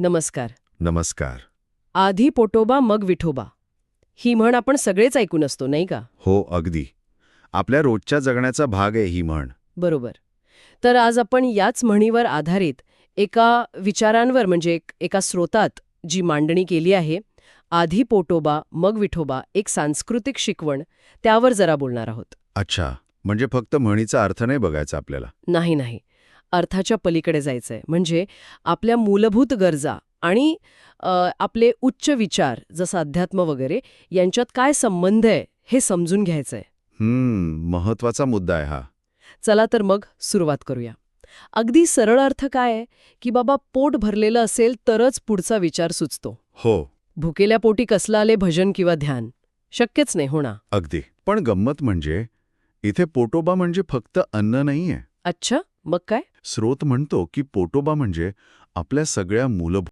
नमस्कार. नमस्कार. आधी पोटोबा मग विठोबा. ही म्हण आपण सगळेच ऐकून असतो नाही का? हो अगदी. आपल्या रोजच्या जगण्याचा भाग आहे ही म्हण. बरोबर. तर आज आपण याच म्हणीवर आधारित एका विचारांवर म्हणजे एक- एका स्रोतात जी मांडणी केली आहे आधी पोटोबा मग विठोबा एक सांस्कृतिक शिकवण त्यावर जरा बोलणार आहोत. अच्छा. म्हणजे फक्त म्हणीचा अर्थ नाही बघायचा आपल्याला? नाही नाही. अर्थाच्या पलीकडे जायचंय. म्हणजे आपल्या मूलभूत गरजा आणि आपले उच्च विचार जसं अध्यात्म वगैरे यांच्यात काय संबंध आहे हे समजून घ्यायचंय. हम्म महत्त्वाचा मुद्दा आहे हा. चला तर मग सुरुवात करूया. अगदी सरळ अर्थ काय आहे की बाबा पोट भरलेलं असेल तरच पुढचा विचार सुचतो. हो. भुकेल्या पोटी कसलं आले भजन किंवा ध्यान? शक्यच नाही होणार अगदी. पण गंमत म्हणजे इथे पोटोबा म्हणजे फक्त अन्न नाहीये. अच्छा. मग काय? स्रोत म्हणतो की पोटोबा म्हणजे आपल्या सगळ्या मूलभूत